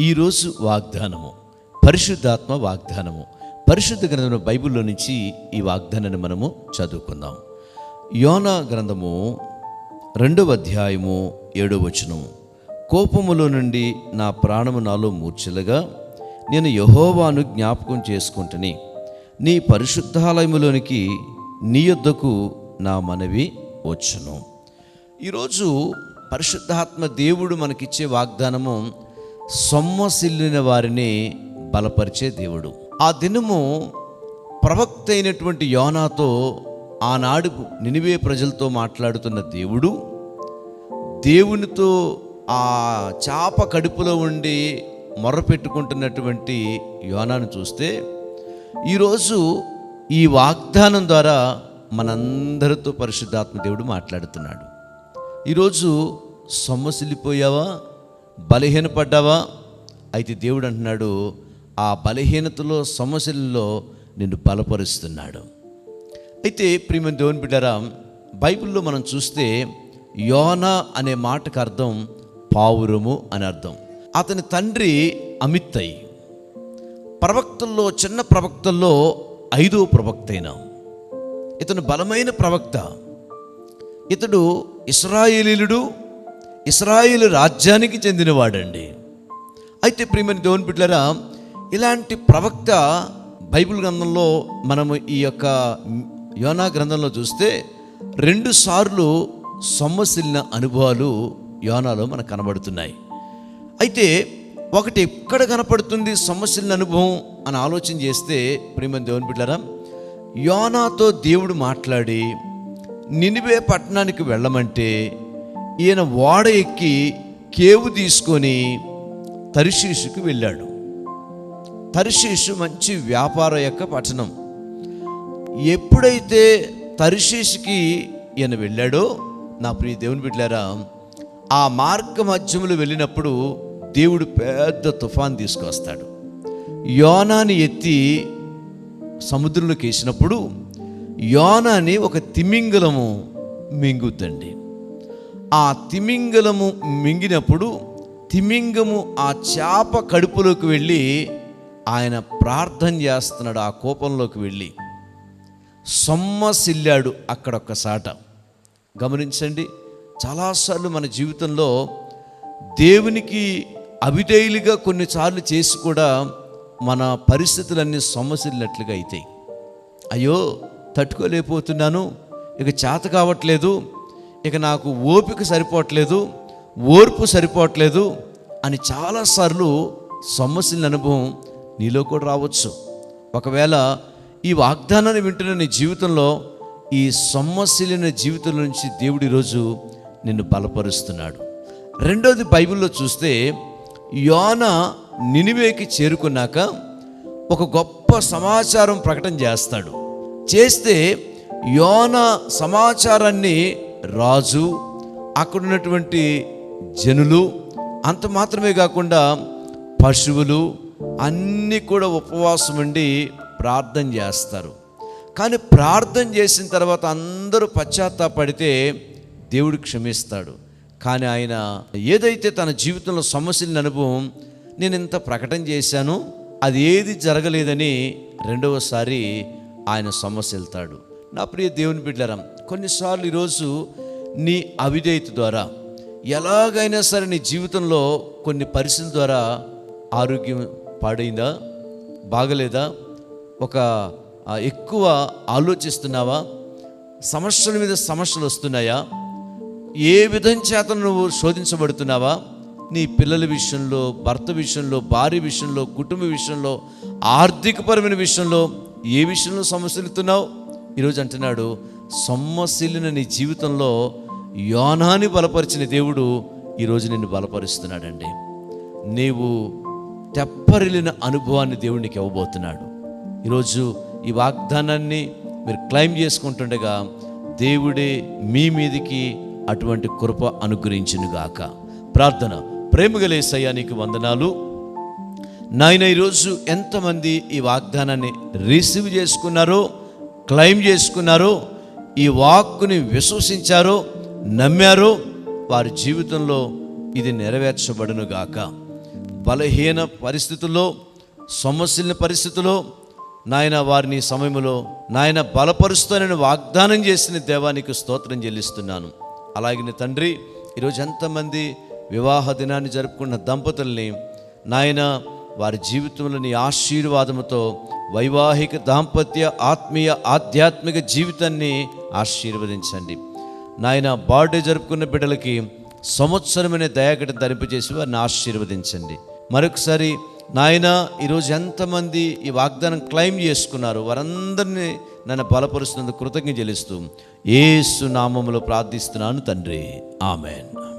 ఈరోజు వాగ్దానము పరిశుద్ధాత్మ వాగ్దానము పరిశుద్ధ గ్రంథం బైబిల్లో నుంచి ఈ వాగ్దానాన్ని మనము చదువుకుందాం. యోనా గ్రంథము రెండవ అధ్యాయము ఏడవ వచనము. కోపములో నుండి నా ప్రాణము నాలో మూర్ఛలుగా నేను యహోవాను జ్ఞాపకం చేసుకుంటుని నీ పరిశుద్ధాలయములోనికి నీ యొద్దకు నా మనవి వచ్చును. ఈరోజు పరిశుద్ధాత్మ దేవుడు మనకిచ్చే వాగ్దానము సొమ్మసిల్లిన వారిని బలపరిచే దేవుడు. ఆ దినము ప్రవక్త అయినటువంటి యోనాతో ఆనాడు నినివే ప్రజలతో మాట్లాడుతున్న దేవుడు దేవునితో ఆ చాప కడుపులో ఉండి మొరపెట్టుకుంటున్నటువంటి యోనాను చూస్తే ఈరోజు ఈ వాగ్దానం ద్వారా మనందరితో పరిశుద్ధాత్మ దేవుడు మాట్లాడుతున్నాడు. ఈరోజు సొమ్మసిల్లిపోయావా? బలహీనపడ్డావా? అయితే దేవుడు అంటున్నాడు ఆ బలహీనతలో సమస్యల్లో నిన్ను బలపరుస్తున్నాడు. అయితే ప్రియమ దేవుని బిడ్డరా బైబిల్లో మనం చూస్తే యోన అనే మాటకు అర్థం పావురము అని అర్థం. అతని తండ్రి అమిత్తయ్. ప్రవక్తల్లో చిన్న ప్రవక్తల్లో ఐదో ప్రవక్త అయిన ఇతను బలమైన ప్రవక్త. ఇతడు ఇస్రాయేలీలుడు ఇస్రాయిల్ రాజ్యానికి చెందినవాడండి. అయితే ప్రియమైన దేవుని బిడ్డలారా ఇలాంటి ప్రవక్త బైబిల్ గ్రంథంలో మనము ఈ యొక్క యోనా గ్రంథంలో చూస్తే రెండు సార్లు సొమ్మసిల్లిన అనుభవాలు యోనాలో మనకు కనబడుతున్నాయి. అయితే ఒకటి ఎక్కడ కనపడుతుంది సమస్యల అనుభవం అని ఆలోచన చేస్తే ప్రియమైన దేవుని బిడ్డారా యోనాతో దేవుడు మాట్లాడి నినివే పట్టణానికి వెళ్ళమంటే ఈయన ఓడ ఎక్కి కేవు తీసుకొని తరిశీషుకు వెళ్ళాడు. తరిశీషు మంచి వ్యాపార యొక్క పట్టణం. ఎప్పుడైతే తరిశీషుకి ఈయన వెళ్ళాడో నా ప్రియ దేవుని బిడ్డారా ఆ మార్గ మధ్యములు వెళ్ళినప్పుడు దేవుడు పెద్ద తుఫాన్ తీసుకొస్తాడు యోనాని ఎత్తి సముద్రంలోకి వేసినప్పుడు యోనాని ఒక తిమింగలము మింగుద్దండి. ఆ తిమింగలము మింగినప్పుడు తిమింగము ఆ చేప కడుపులోకి వెళ్ళి ఆయన ప్రార్థన చేస్తున్నాడు ఆ కోపంలోకి వెళ్ళి. సొమ్మసిల్లాడు అక్కడొక్కసాట గమనించండి చాలాసార్లు మన జీవితంలో దేవునికి అవిధేయులుగా కొన్నిసార్లు చేసి కూడా మన పరిస్థితులన్నీ సొమ్మసిల్లినట్లుగా అవుతాయి అయ్యో తట్టుకోలేకపోతున్నాను ఇక చేత కావట్లేదు ఇక నాకు ఓపిక సరిపోవట్లేదు ఓర్పు సరిపోవట్లేదు అని చాలాసార్లు సమస్యల అనుభవం నీలో కూడా రావచ్చు. ఒకవేళ ఈ వాగ్దానాన్ని వింటున్న నీ జీవితంలో ఈ సమస్యలైన జీవితం నుంచి దేవుడు ఈరోజు నిన్ను బలపరుస్తున్నాడు. రెండోది బైబిల్లో చూస్తే యోన నినివేకి చేరుకున్నాక ఒక గొప్ప సమాచారం ప్రకటన చేస్తాడు. చేస్తే యోన సమాచారాన్ని రాజు అక్కడ ఉన్నటువంటి జనులు అంత మాత్రమే కాకుండా పశువులు అన్నీ కూడా ఉపవాసం ఉండి ప్రార్థన చేస్తారు. కానీ ప్రార్థన చేసిన తర్వాత అందరూ పశ్చాత్తాపడితే దేవుడు క్షమిస్తాడు. కానీ ఆయన ఏదైతే తన జీవితంలో సమస్యల అనుభవం నేను ఇంత ప్రకటన చేశాను అది ఏది జరగలేదని రెండవసారి ఆయన సమస్య వెళ్తాడు. నా ప్రియ దేవుని బిడ్డరం కొన్నిసార్లు ఈరోజు నీ అవిధేయత ద్వారా ఎలాగైనా సరే నీ జీవితంలో కొన్ని పరిస్థితుల ద్వారా ఆరోగ్యం పాడైందా? బాగలేదా? ఒక ఎక్కువ ఆలోచిస్తున్నావా? సమస్యల మీద సమస్యలు వస్తున్నాయా? ఏ విధం చేత నువ్వు శోధించబడుతున్నావా? నీ పిల్లల విషయంలో భర్త విషయంలో భార్య విషయంలో కుటుంబ విషయంలో ఆర్థికపరమైన విషయంలో ఏ విషయంలో సమస్యలుతున్నావు ఈరోజు అంటున్నాడు సొమ్మసిల్లిన నీ జీవితంలో యోనాని బలపరిచిన దేవుడు ఈరోజు నిన్ను బలపరుస్తున్నాడండి. నీవు తెప్పరిల్లిన అనుభవాన్ని దేవునికి ఇవ్వబోతున్నాడు. ఈరోజు ఈ వాగ్దానాన్ని మీరు క్లైమ్ చేసుకుంటుండగా దేవుడే మీ మీదికి అటువంటి కృప అనుగ్రహించునుగాక. ప్రార్థన. ప్రేమగలేసయ్యా నీకు వందనాలు. నాయన ఈరోజు ఎంతమంది ఈ వాగ్దానాన్ని రిసీవ్ చేసుకున్నారో క్లైమ్ చేసుకున్నారో ఈ వాక్కుని విశ్వసించారో నమ్మారో వారి జీవితంలో ఇది నెరవేర్చబడును గాక బలహీన పరిస్థితుల్లో సమస్యల పరిస్థితుల్లో నాయన వారిని సమయంలో నాయన బలపరుస్తానని వాగ్దానం చేసిన దేవానికి స్తోత్రం చెల్లిస్తున్నాను. అలాగే తండ్రి ఈరోజు ఎంతమంది వివాహ దినాన్ని జరుపుకున్న దంపతుల్ని నాయన వారి జీవితంలో నీ ఆశీర్వాదముతో వైవాహిక దాంపత్య ఆత్మీయ ఆధ్యాత్మిక జీవితాన్ని ఆశీర్వదించండి. నాయన బర్త్డే జరుపుకున్న బిడ్డలకి సంవత్సరమైన దయాగట ధరింపజేసి వారిని ఆశీర్వదించండి. మరొకసారి నాయన ఈరోజు ఎంతమంది ఈ వాగ్దానం క్లెయిమ్ చేసుకున్నారు వారందరినీ నన్ను బలపరుస్తున్నందుకు కృతజ్ఞ చెల్లిస్తూ ఏసు నామములో ప్రార్థిస్తున్నాను తండ్రి. ఆమెన్.